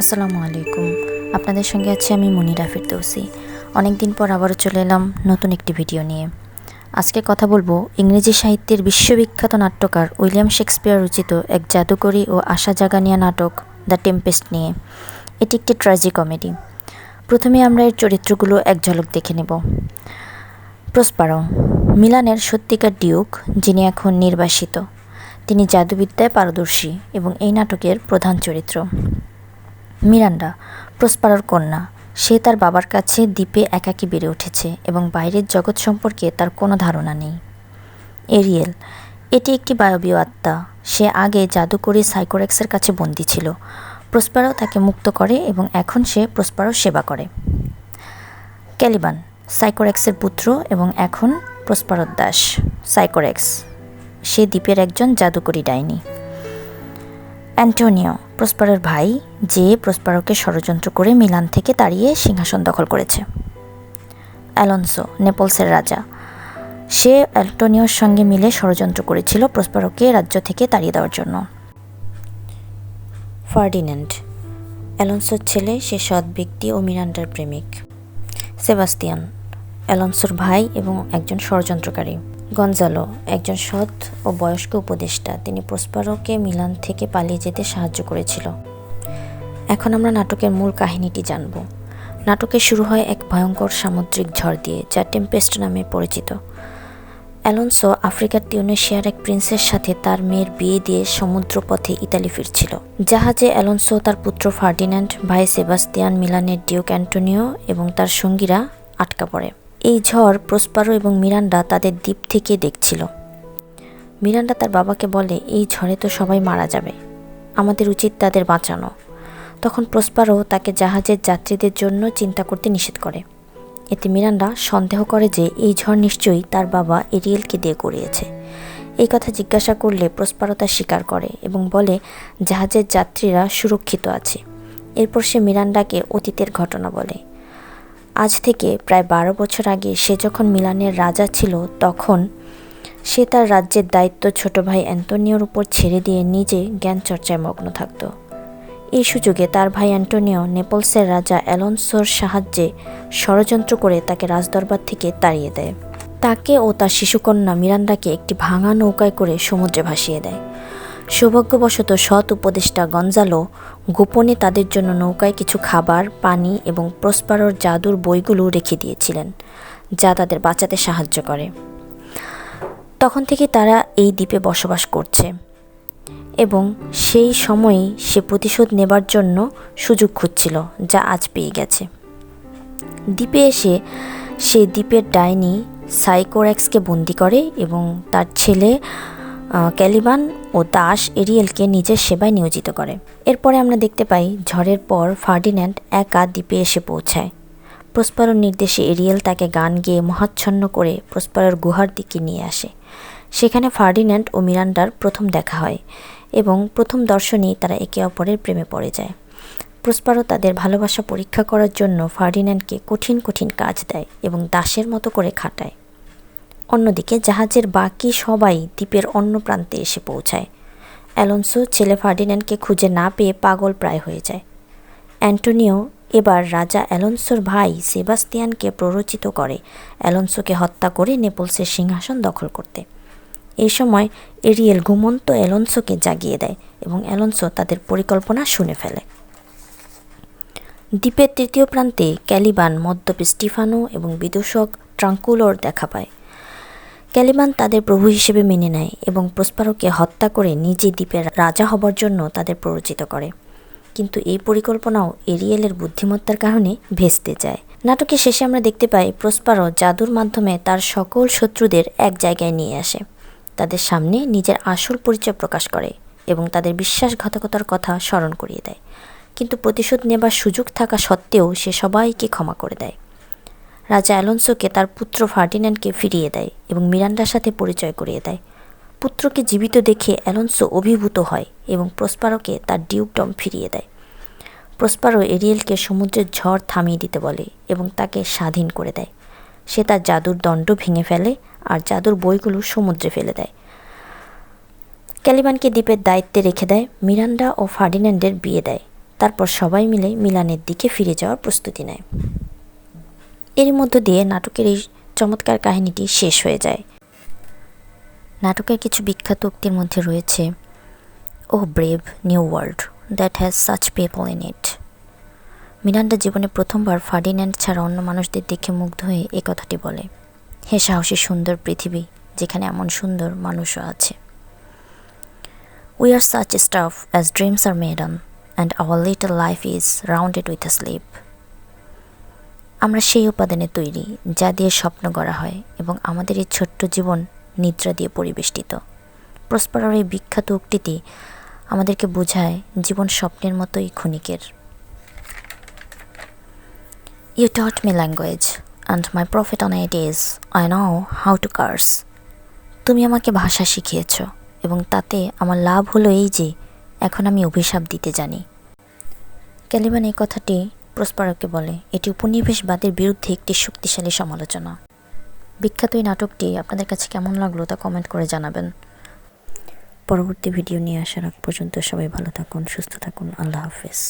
আসসালামু আলাইকুম। আপনাদের সঙ্গে আছি আমি মনিরা ফিরদৌসি। অনেক দিন পর আবারও চলে এলাম নতুন একটি ভিডিও নিয়ে। আজকে কথা বলব ইংরেজি সাহিত্যের বিশ্ববিখ্যাত নাট্যকার উইলিয়াম শেক্সপিয়ার রচিত এক জাদুকরী ও আশা জাগানিয়া নাটক, দ্য টেম্পেস্ট নিয়ে। এটি একটি ট্র্যাজি কমেডি প্রথমে আমরা এর চরিত্রগুলো এক ঝলক দেখে নেব। প্রসপারো, মিলানের সত্যিকার ডিউক, যিনি এখন নির্বাসিত। তিনি জাদুবিদ্যায় পারদর্শী এবং এই নাটকের প্রধান চরিত্র। মিরান্ডা, প্রসপারর কন্যা, সে তার বাবার কাছে দ্বীপে একাকী বেড়ে উঠেছে এবং বাইরের জগৎ সম্পর্কে তার কোনো ধারণা নেই। এরিয়েল, এটি একটি বায়বীয় আত্মা। সে আগে জাদুকরী সাইকোরেক্সের কাছে বন্দী ছিল। প্রসপারও তাকে মুক্ত করে এবং এখন সে প্রসপারও সেবা করে। ক্যালিবান, সাইকোরেক্সের পুত্র এবং এখন প্রসপারর দাস। সাইকোরেক্স, সে দ্বীপের একজন জাদুকরী ডাইনি। অ্যান্টোনিও, প্রসপারের ভাই, যে প্রসপারোকে ষড়যন্ত্র করে মিলান থেকে তাড়িয়ে সিংহাসন দখল করেছে। অ্যালন্সো, নেপলসের রাজা। সে অ্যান্টোনিওর সঙ্গে মিলে ষড়যন্ত্র করেছিল প্রসপারোকে রাজ্য থেকে তাড়িয়ে দেওয়ার জন্য। ফার্ডিন্যান্ড, অ্যালন্সোর ছেলে, সে সৎ ব্যক্তি ও মিরান্ডার প্রেমিক। সেবাস্তিয়ান, অ্যালন্সোর ভাই এবং একজন ষড়যন্ত্রকারী। গঞ্জালো, একজন সৎ ও বয়স্ক উপদেষ্টা। তিনি প্রসপারোকে মিলান থেকে পালিয়ে যেতে সাহায্য করেছিল। এখন আমরা নাটকের মূল কাহিনীটি জানব। নাটকে শুরু হয় এক ভয়ঙ্কর সামুদ্রিক ঝড় দিয়ে, যা টেম্পেস্ট নামে পরিচিত। অ্যালন্সো আফ্রিকার টিউনেশিয়ার এক প্রিন্সের সাথে তার মেয়ের বিয়ে দিয়ে সমুদ্রপথে ইতালি ফিরছিল। জাহাজে অ্যালন্সো তার পুত্র ফার্ডিন্যান্ড ভাই সেবাস্তিয়ান মিলানের ডিউক অ্যান্টোনিও এবং তার সঙ্গীরা আটকা পড়ে। এই ঝড় প্রসপারো এবং মিরান্ডা তাদের দ্বীপ থেকে দেখছিল। মিরান্ডা তার বাবাকে বলে, এই ঝড়ে তো সবাই মারা যাবে। আমাদের উচিত তাদের বাঁচানো। তখন প্রসপারো তাকে জাহাজের যাত্রীদের জন্য চিন্তা করতে নিষেধ করে। এতে মিরান্ডা সন্দেহ করে যে এই ঝড় নিশ্চয়ই তার বাবা এরিয়েলকে দিয়ে করিয়েছে এই কথা জিজ্ঞাসা করলে প্রসপারো তা স্বীকার করে এবং বলে, জাহাজের যাত্রীরা সুরক্ষিত আছে। এরপর সে মিরান্ডাকে অতীতের ঘটনা বলে। আজ থেকে প্রায় বারো বছর আগে সে যখন মিলানের রাজা ছিল, তখন সে তার রাজ্যের দায়িত্ব ছোট ভাই অ্যান্টোনিওর উপর ছেড়ে দিয়ে নিজে জ্ঞান চর্চায় মগ্ন থাকত। এই সুযোগে তার ভাই অ্যান্টোনিও নেপলসের রাজা অ্যালন্সোর সাহায্যে ষড়যন্ত্র করে তাকে রাজদরবার থেকে তাড়িয়ে দেয়। তাকে ও তার শিশুকন্যা মিরান্ডাকে একটি ভাঙা নৌকায় করে সমুদ্রে ভাসিয়ে দেয়। সৌভাগ্যবশত সৎ উপদেষ্টা গঞ্জালো গোপনে তাদের জন্য নৌকায় কিছু খাবার, পানি এবং প্রসপারর জাদুর বইগুলো রেখে দিয়েছিলেন, যা তাদের বাঁচাতে সাহায্য করে। তখন থেকে তারা এই দ্বীপে বসবাস করছে এবং সেই সময়ই সে প্রতিশোধ নেবার জন্য সুযোগ খুঁজছিল, যা আজ পেয়ে গেছে। দ্বীপে এসে সে দ্বীপের ডাইনি সাইকোর্যাক্সকে বন্দি করে এবং তার ছেলে ক্যালিবান ও দাস এরিয়েলকে নিজের সেবায় নিয়োজিত করে। এরপরে আমরা দেখতে পাই ঝড়ের পর ফার্ডিন্যান্ড একা দ্বীপে এসে পৌঁছায়। প্রস্পারর নির্দেশে এরিয়েল তাকে গান গেয়ে মহাচ্ছন্ন করে প্রস্পারর গুহার দিকে নিয়ে আসে। সেখানে ফার্ডিন্যান্ড ও মিরান্ডার প্রথম দেখা হয় এবং প্রথম দর্শনেই তারা একে অপরের প্রেমে পড়ে যায়। প্রস্পারও তাদের ভালোবাসা পরীক্ষা করার জন্য ফার্ডিন্যান্ডকে কঠিন কঠিন কাজ দেয় এবং দাসের মতো করে খাটায়। অন্যদিকে জাহাজের বাকি সবাই দ্বীপের অন্য প্রান্তে এসে পৌঁছায়। অ্যালোনসো, ছেলে ফার্ডিন্যান্ডকে খুঁজে না পেয়ে পাগল প্রায় হয়ে যায়। অ্যান্টোনিও এবার রাজা অ্যালোনসোর ভাই সেবাস্তিয়ানকে প্ররোচিত করে। অ্যালোনসোকে হত্যা করে নেপলসের সিংহাসন দখল করতে। এ সময় এরিয়েল ঘুমন্ত অ্যালোনসোকে জাগিয়ে দেয় এবং অ্যালোনসো তাদের পরিকল্পনা শুনে ফেলে। দ্বীপের তৃতীয় প্রান্তে ক্যালিবান মদ্যপ স্টিফানো এবং বিদূষক ট্রাঙ্কুলোর দেখা পায়। ক্যালিবান তাদের প্রভু হিসেবে মেনে নেয় এবং প্রস্পারকে হত্যা করে নিজে দ্বীপের রাজা হবার জন্য তাদের প্ররোচিত করে। কিন্তু এই পরিকল্পনাও এরিয়েলের বুদ্ধিমত্তার কারণে ভেস্তে যায়। নাটকের শেষে আমরা দেখতে পাই প্রস্পারও জাদুর মাধ্যমে তার সকল শত্রুদের এক জায়গায় নিয়ে আসে। তাদের সামনে নিজের আসল পরিচয় প্রকাশ করে এবং তাদের বিশ্বাসঘাতকতার কথা স্মরণ করিয়ে দেয়। কিন্তু প্রতিশোধ নেবার সুযোগ থাকা সত্ত্বেও সে সবাইকে ক্ষমা করে দেয়। রাজা অ্যালোনসোকে তার পুত্র ফার্ডিন্যান্ডকে ফিরিয়ে দেয় এবং মিরান্ডার সাথে পরিচয় করিয়ে দেয়। পুত্রকে জীবিত দেখে অ্যালোনসো অভিভূত হয় এবং প্রস্পারোকে তার ডিউকডম ফিরিয়ে দেয়। প্রস্পারো এরিয়েলকে সমুদ্রের ঝড় থামিয়ে দিতে বলে এবং তাকে স্বাধীন করে দেয়। সে তার জাদুর দণ্ড ভেঙে ফেলে আর জাদুর বইগুলো সমুদ্রে ফেলে দেয়। ক্যালিবানকে দ্বীপের দায়িত্বে রেখে দেয়, মিরান্ডা ও ফার্ডিন্যান্ডের বিয়ে দেয়। তারপর সবাই মিলে মিলানের দিকে ফিরে যাওয়ার প্রস্তুতি নেয়। এর মধ্য দিয়ে নাটকের এই চমৎকার কাহিনীটি শেষ হয়ে যায়। নাটকের কিছু বিখ্যাত উক্তির মধ্যে রয়েছে O brave, new world, that has such people in it. Miranda জীবনে প্রথমবার ফার্ডিন্যান্ড ছাড়া অন্য মানুষদের দেখে মুগ্ধ হয়ে এ কথাটি বলে, হে সাহসী, সুন্দর পৃথিবী, যেখানে এমন সুন্দর মানুষও আছে। We are such stuff as dreams are made on and our little life is rounded with a sleep আমরা সেই উপাদানে তৈরি, যা দিয়ে স্বপ্ন গড়া হয় এবং আমাদের এই ছোট্ট জীবন নিদ্রা দিয়ে পরিবেষ্টিত। প্রস্পারার এই বিখ্যাত উক্তিটি আমাদেরকে বোঝায় জীবন স্বপ্নের মতোই ক্ষণিকের। You taught me language and my profit on it is I know how to curse তুমি আমাকে ভাষা শিখিয়েছ, এবং তাতে আমার লাভ হলো এই যে, এখন আমি অভিশাপ দিতে জানি। ক্যালিবান এই কথাটি প্রস্পারকে বলে, এটি উপনিবেশবাদের বিরুদ্ধে একটি শক্তিশালী সমালোচনা। বিখ্যাত এই নাটকটি আপনাদের কাছে কেমন লাগল তা কমেন্ট করে জানাবেন। পরবর্তী ভিডিও নিয়ে আসার আগ পর্যন্ত সবাই ভালো থাকুন, সুস্থ থাকুন, আল্লাহ হাফেজ।